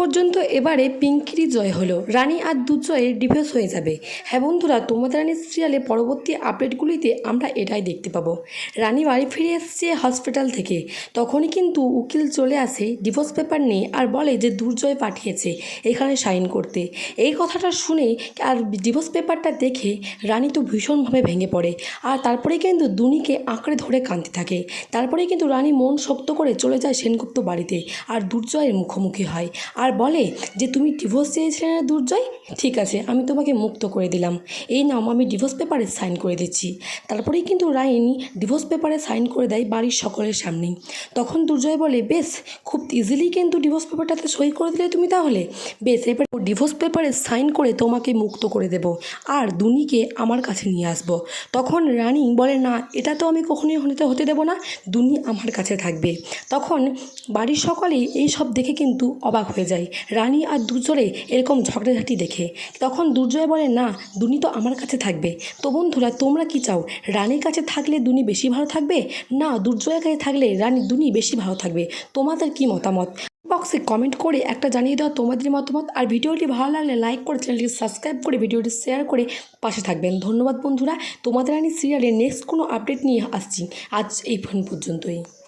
পর্যন্ত এবারে পিঙ্কিরই জয় হলো। রানী আর দুর্জয়ের ডিভোর্স হয়ে যাবে। হ্যাঁ বন্ধুরা, তোমাদের রানী সিরিয়ালে পরবর্তী আপডেটগুলিতে আমরা এটাই দেখতে পাবো। রানী বাড়ি ফিরে এসছে হসপিটাল থেকে। তখনই কিন্তু উকিল চলে আসে ডিভোর্স পেপার নিয়ে আর বলে যে দুর্জয় পাঠিয়েছে এখানে সাইন করতে। এই কথাটা শুনে আর ডিভোর্স পেপারটা দেখে রানী তো ভীষণভাবে ভেঙে পড়ে। আর তারপরে কিন্তু দুনিকে আঁকড়ে ধরে কাঁদতে থাকে। তারপরে কিন্তু রানী মন শক্ত করে চলে যায় সেনগুপ্ত বাড়িতে। আর দুর্জয়ের মুখোমুখি হয়। আর বলে যে তুমি ডিভোর্স চেয়েছিলে না দুর্জয়? ঠিক আছে, আমি তোমাকে মুক্ত করে দিলাম। এই নাম আমি ডিভোর্স পেপারে সাইন করে দিচ্ছি। তারপরেই কিন্তু রানী ডিভোর্স পেপারে সাইন করে দেয় বাড়ির সকলের সামনেই তখন দুর্জয় বলে, বেশ, খুব ইজিলি কিন্তু ডিভোর্স পেপারটাতে সই করে দিলে তুমি তাহলে। বেশ, এবার ডিভোর্স পেপারে সাইন করে তোমাকে মুক্ত করে দেব। আর দুনিকে আমার কাছে নিয়ে আসব। তখন রানী বলে, না, এটা তো আমি কখনোই হতে হতে দেবো না। দুনি আমার কাছে থাকবে। তখন বাড়ির সকলেই এই সব দেখে কিন্তু অবাক হয়ে যায়। রানী আর দুর্জয়ে এরকম ঝগড়াঝাটি দেখে। তখন দুর্জয় বলে, না, দুনি তো আমার কাছে থাকবে। তো বন্ধুরা, তোমরা কি চাও? রানীর কাছে থাকলে দুনি বেশি ভালো থাকবে? না, দুর্জয়ের কাছে থাকলে রানী দুনি বেশি ভালো থাকবে। তোমাদের কি মতামত? বক্সে কমেন্ট করে একটা জানিয়ে দাও তোমাদের মতামত। আর ভিডিওটি ভালো লাগলে লাইক করে চ্যানেলটি সাবস্ক্রাইব করে ভিডিওটি শেয়ার করে পাশে থাকবেন। ধন্যবাদ বন্ধুরা। তোমাদের রানী সিরিয়ালের নেক্সট কোনো আপডেট নিয়ে আসছি। আজ এই ফোন পর্যন্তই।